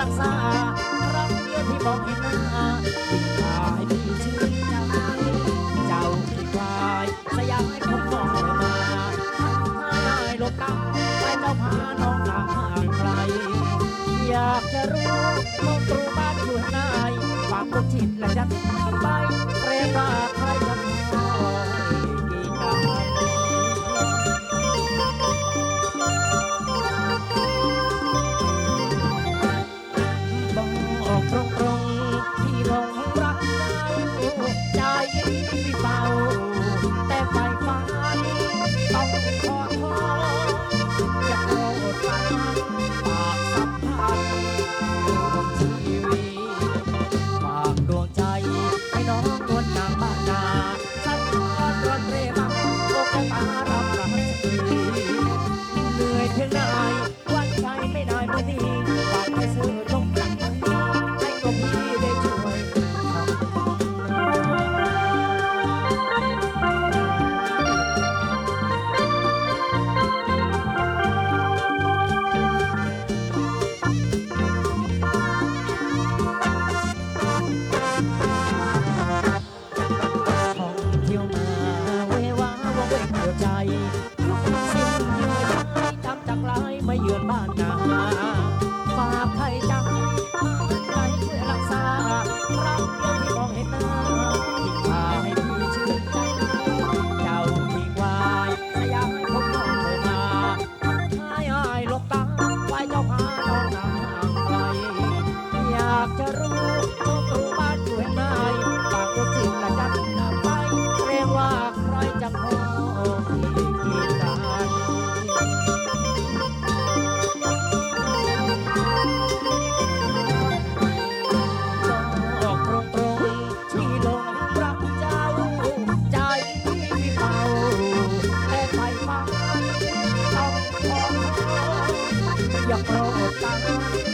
รักษา รักเดียวที่บอกเห็นหน้าที่ชายพี่ชื่อใจเจ้าที่ควายสยามให้ผมมองมาทักทายลบตาไปเจ้าพาน้องลางไกลอยากจะรู้มองตรูบ้านอยู่ไหนฝากกดจิตและจัดไปเรียบร้า rock, rock. อนบ้านนาฝากใครจังใครช่วยรักษารักเดียวที่มองเห็นหน้าที่พาให้พี่ชื่นใจ เจ้าที่วายสยามพบน้องเลยมาอายอายลบตาไว้เจ้าพาน้องนางไปอยากจะรู้ យកប្រអត់តា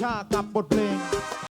ชากับบทเพลง